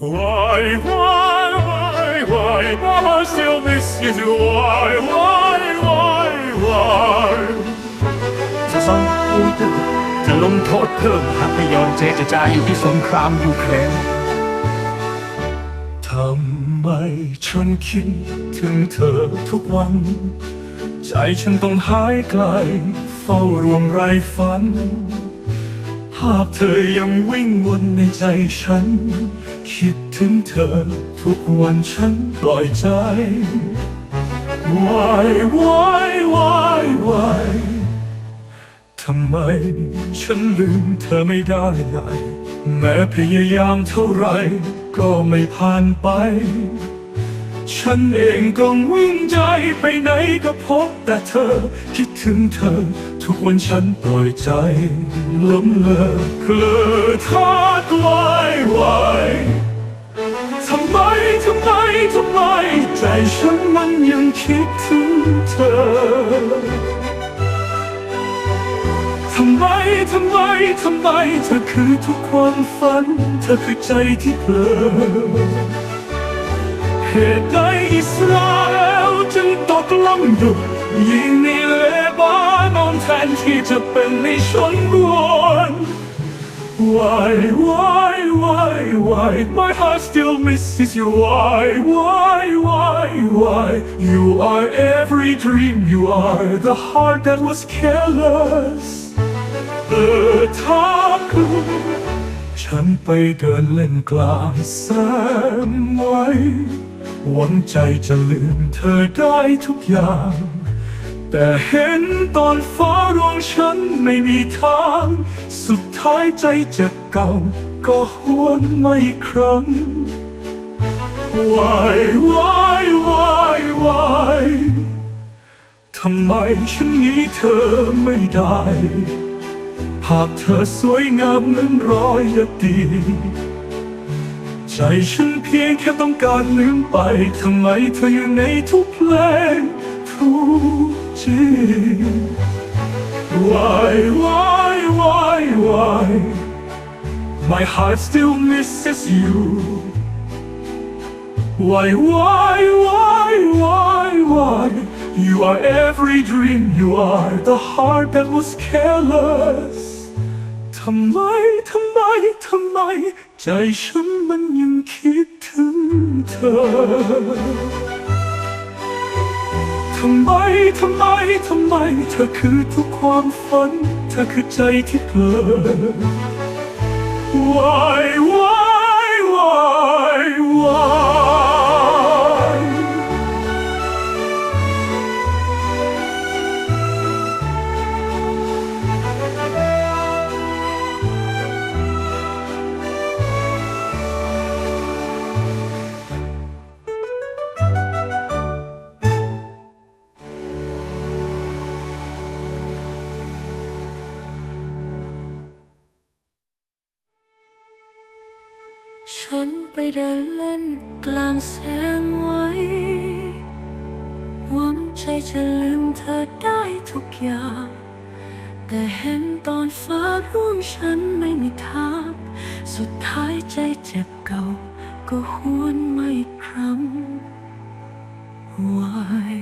Why, why, why, why, Mama still misses you? Why, why, why, why? จะซ่อนอุ้ยตื่นจะลงโทษเพิ่มหากไม่ยอมเจรจาอยู่ที่สงครามยูเครนทำไมฉันคิดถึงเธอทุกวัน ใจฉันต้องหายไกล เฝ้ารวมไรฝัน ภาพเธอยังวิ่งวนในใจฉัน คิดถึงเธอทุกวันฉันปล่อยใจ Why why why why ทำไมฉันลืมเธอไม่ได้แม้พยายามเท่าไรก็ไม่ผ่านไป ฉันเองก็วิ่งใจไปไหนก็พบแต่เธอ คิดถึงเธอ ทุกวันฉันปล่อยใจล้มเลิกเพลอทอดลอยไหวทำไม ทำไม ทำไม ใจฉันมันยังคิดถึงเธอ ทำไม ทำไม ทำไม เธอคือทุกความฝัน เธอคือใจที่เผลอ เหตุใดอิสราเอลจึงตกลงหยุดยิงในเลบานอนแทนที่จะเป็นในชนบวน Why, why, why, why? My heart still misses you. Why, why, why, why? You are every dream. You are the heart that was careless. เออทักฉันไปเดินเล่นกลางแสงไว้ หวังใจจะลืมเธอได้ทุกอย่าง แต่เห็นตอนฟ้าร้องฉันไม่มีทาง สุดท้ายใจเจ็บเก่า ก็หวนมาอีกครั้ง Why, why, why, why ทำไมฉันนี้เธอไม่ได้ ภาพเธอสวยงามเหมือนรอยอดีต ใจฉันเพียงแค่ต้องการลืมไปทำไมเธออยู่ในทุกเพลงทุกจีน Why, why, why, why My heart still misses you Why, why, why, why, why You are every dream You are the heart that was careless ทำไมทำไมทำไม ใจฉันมันยังคิดถึงเธอ ทำไม ทำไม ทำไม เธอคือทุกความฝัน เธอคือใจที่เผลอ Why, why, why, ฉันไปเดินเล่นกลางแสงไว้หวังใจจะลืมเธอได้ทุกอย่าง แต่เห็นตอนฟ้าร่วงฉันไม่มีทาง สุดท้ายใจเจ็บเก่า ก็หวนมาอีกครั้ง Why,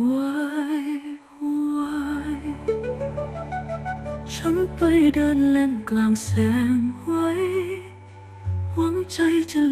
why, why ฉันไปเดินเล่นกลางแสงไว้ หวังใจจะ